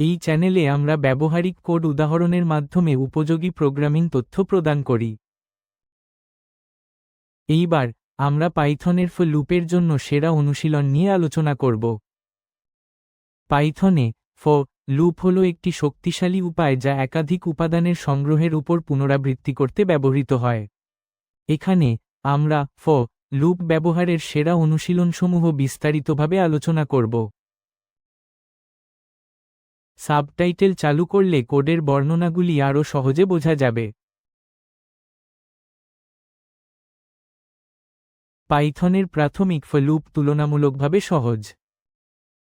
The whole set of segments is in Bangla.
এই চ্যানেলে আমরা ব্যবহারিক কোড উদাহরণের মাধ্যমে উপযোগী প্রোগ্রামিং তথ্য প্রদান করি। এইবার, আমরা পাইথনের ফ লুপের জন্য সেরা অনুশীলন নিয়ে আলোচনা করব। পাইথনে ফ লুপ হল একটি শক্তিশালী উপায় যা একাধিক উপাদানের সংগ্রহের উপর পুনরাবৃত্তি করতে ব্যবহৃত হয়। এখানে, আমরা ফ লুপ ব্যবহারের সেরা অনুশীলনসমূহ বিস্তারিতভাবে আলোচনা করব। সাবটাইটেল চালু করলে কোডের বর্ণনাগুলি আরও সহজে বোঝা যাবে। পাইথনের প্রাথমিক ফলুপ লুপ তুলনামূলকভাবে সহজ।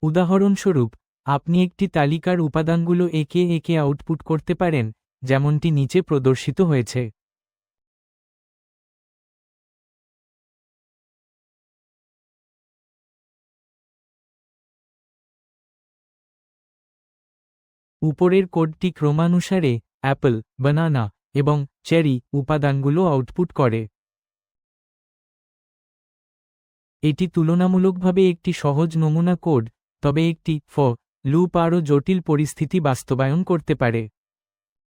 উদাহরণস্বরূপ, আপনি একটি তালিকার উপাদানগুলো একে একে আউটপুট করতে পারেন, যেমনটি নিচে প্রদর্শিত হয়েছে। উপরের কোডটি ক্রমানুসারে অ্যাপল, বানানা এবং চেরি উপাদানগুলো আউটপুট করে। এটি তুলনামূলকভাবে একটি সহজ নমুনা কোড, তবে একটি ফ, লুপ আরও জটিল পরিস্থিতি বাস্তবায়ন করতে পারে।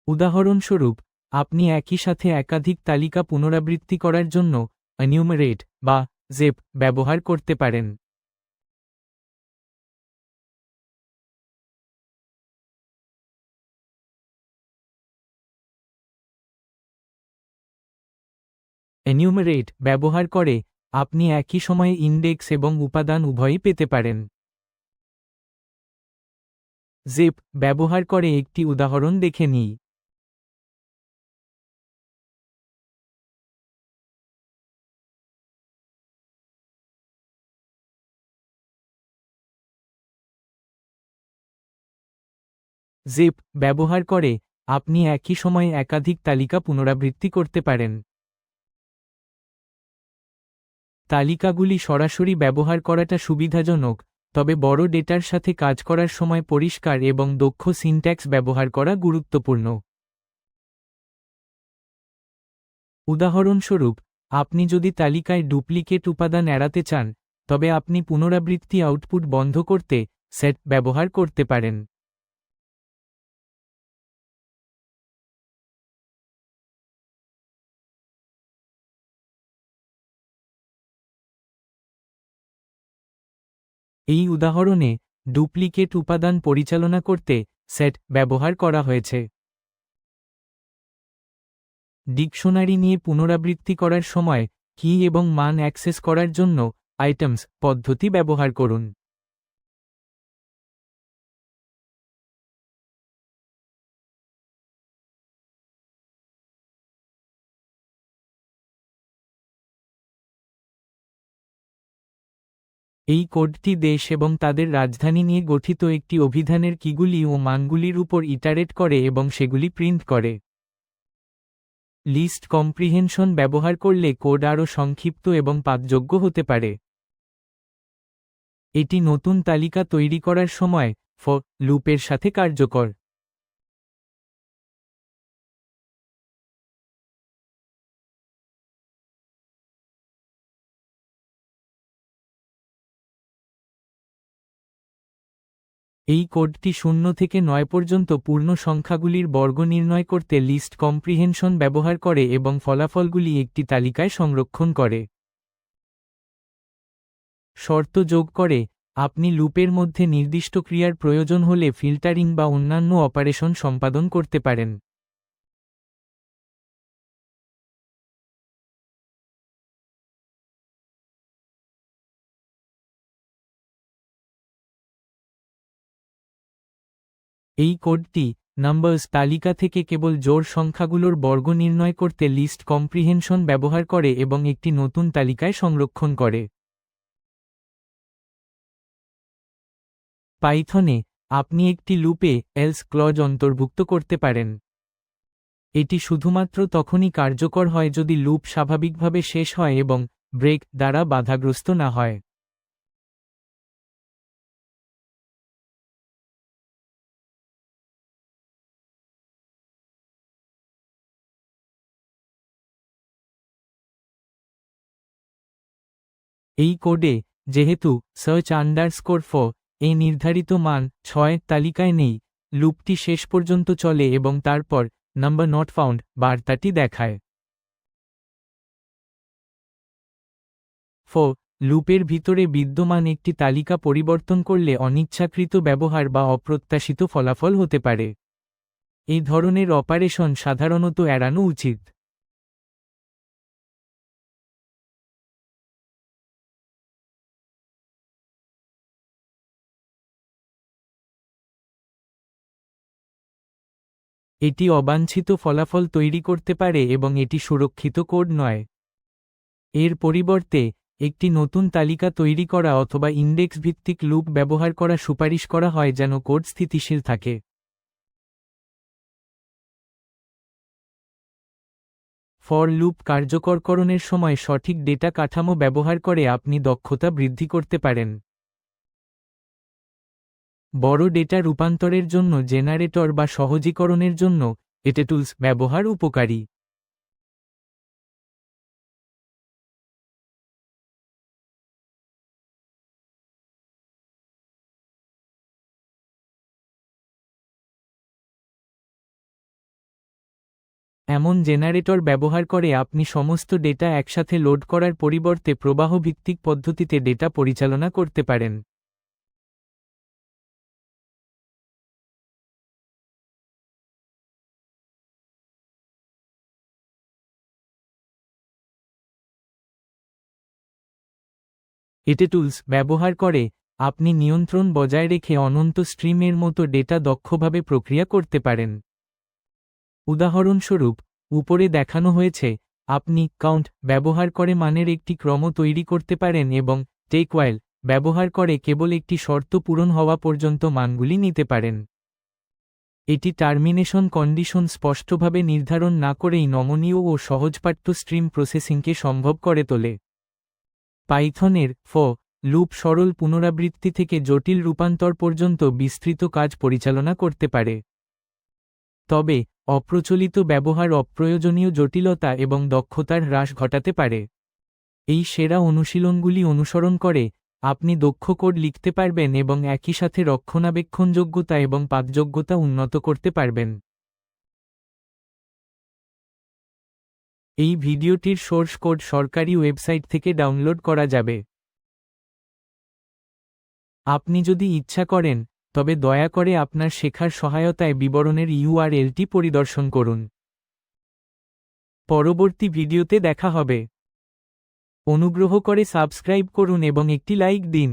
উদাহরণস্বরূপ, আপনি একই সাথে একাধিক তালিকা পুনরাবৃত্তি করার জন্য অনিউমারেট বা জেপ ব্যবহার করতে পারেন। এনিউমারেট ব্যবহার করে আপনি একই সময়ে ইন্ডেক্স এবং উপাদান উভয়ই পেতে পারেন। জিপ ব্যবহার করে একটি উদাহরণ দেখে নিই। জিপ ব্যবহার করে আপনি একই সময়ে একাধিক তালিকা পুনরাবৃত্তি করতে পারেন। তালিকাগুলি সরাসরি ব্যবহার করাটা সুবিধাজনক, তবে বড় ডেটার সাথে কাজ করার সময় পরিষ্কার এবং দক্ষ সিনট্যাক্স ব্যবহার করা গুরুত্বপূর্ণ। উদাহরণস্বরূপ, আপনি যদি তালিকায় ডুপ্লিকেট উপাদান এড়াতে চান, তবে আপনি পুনরাবৃত্তি আউটপুট বন্ধ করতে সেট ব্যবহার করতে পারেন। এই উদাহরণে ডুপ্লিকেট উপাদান পরিচালনা করতে সেট ব্যবহার করা হয়েছে। ডিকশনারি নিয়ে পুনরাবৃত্তি করার সময় কি এবং মান অ্যাক্সেস করার জন্য আইটেমস পদ্ধতি ব্যবহার করুন। এই কোডটি দেশ এবং তাদের রাজধানী নিয়ে গঠিত একটি অভিধানের কিগুলি ও মানগুলির উপর ইটারেট করে এবং সেগুলি প্রিন্ট করে। লিস্ট কম্প্রিহেনশন ব্যবহার করলে কোড আরও সংক্ষিপ্ত এবং পাঠযোগ্য হতে পারে। এটি নতুন তালিকা তৈরি করার সময় ফ লুপের সাথে কার্যকর। এই কোডটি শূন্য থেকে নয় পর্যন্ত পূর্ণ সংখ্যাগুলির বর্গ নির্ণয় করতে লিস্ট কম্প্রিহেনশন ব্যবহার করে এবং ফলাফলগুলি একটি তালিকায় সংরক্ষণ করে। শর্ত যোগ করে, আপনি লুপের মধ্যে নির্দিষ্ট ক্রিয়ার প্রয়োজন হলে ফিল্টারিং বা অন্যান্য অপারেশন সম্পাদন করতে পারেন। এই কোডটি নাম্বারস তালিকা থেকে কেবল জোর সংখ্যাগুলোর বর্গ নির্ণয় করতে লিস্ট কম্প্রিহেনশন ব্যবহার করে এবং একটি নতুন তালিকায় সংরক্ষণ করে। পাইথনে আপনি একটি লুপে এলস ক্লজ অন্তর্ভুক্ত করতে পারেন। এটি শুধুমাত্র তখনই কার্যকর হয় যদি লুপ স্বাভাবিকভাবে শেষ হয় এবং ব্রেক দ্বারা বাধাগ্রস্ত না হয়। এই কোডে যেহেতু সার্চ আন্ডারস্কোর ফ এ নির্ধারিত মান ছয় তালিকায় নেই, লুপটি শেষ পর্যন্ত চলে এবং তারপর নাম্বার নট ফাউন্ড বার্তাটি দেখায়। ফ লুপের ভিতরে বিদ্যমান একটি তালিকা পরিবর্তন করলে অনিচ্ছাকৃত ব্যবহার বা অপ্রত্যাশিত ফলাফল হতে পারে। এই ধরনের অপারেশন সাধারণত এড়ানো উচিত। এটি অবাঞ্ছিত ফলাফল তৈরি করতে পারে এবং এটি সুরক্ষিত কোড নয়। এর পরিবর্তে, একটি নতুন তালিকা তৈরি করা অথবা ইন্ডেক্স ভিত্তিক লুপ ব্যবহার করা সুপারিশ করা হয় যেন কোড স্থিতিশীল থাকে। ফর লুপ কার্যকরকরণের সময় সঠিক ডেটা কাঠামো ব্যবহার করে আপনি দক্ষতা বৃদ্ধি করতে পারেন। বড় ডেটা রূপান্তরের জন্য জেনারেটর বা সহজীকরণের জন্য এটে টুলস ব্যবহার উপকারী। এমন জেনারেটর ব্যবহার করে আপনি সমস্ত ডেটা একসাথে লোড করার পরিবর্তে প্রবাহ ভিত্তিক পদ্ধতিতে ডেটা পরিচালনা করতে পারেন। এটে টুলস ব্যবহার করে আপনি নিয়ন্ত্রণ বজায় রেখে অনন্ত স্ট্রিমের মতো ডেটা দক্ষভাবে প্রক্রিয়া করতে পারেন। উদাহরণস্বরূপ, উপরে দেখানো হয়েছে, আপনি কাউন্ট ব্যবহার করে মানের একটি ক্রম তৈরি করতে পারেন এবং টেকওয়াইল ব্যবহার করে কেবল একটি শর্ত পূরণ হওয়া পর্যন্ত মানগুলি নিতে পারেন। এটি টার্মিনেশন কন্ডিশন স্পষ্টভাবে নির্ধারণ না করেই নমনীয় ও সহজপাঠ্য স্ট্রিম প্রসেসিংকে সম্ভব করে তোলে। পাইথনের ফ লুপ সরল পুনরাবৃত্তি থেকে জটিল রূপান্তর পর্যন্ত বিস্তৃত কাজ পরিচালনা করতে পারে। তবে, অপ্রচলিত ব্যবহার অপ্রয়োজনীয় জটিলতা এবং দক্ষতার হ্রাস ঘটাতে পারে। এই সেরা অনুশীলনগুলি অনুসরণ করে, আপনি দক্ষ কোড লিখতে পারবেন এবং একই সাথে রক্ষণাবেক্ষণযোগ্যতা এবং পাতযোগ্যতা উন্নত করতে পারবেন। এই ভিডিওটির সোর্স কোড সরকারি ওয়েবসাইট থেকে ডাউনলোড করা যাবে। আপনি যদি ইচ্ছা করেন, তবে দয়া করে আপনার শেখার সহায়তায় বিবরণের ইউআরএলটি পরিদর্শন করুন। পরবর্তী ভিডিওতে দেখা হবে। অনুগ্রহ করে সাবস্ক্রাইব করুন এবং একটি লাইক দিন।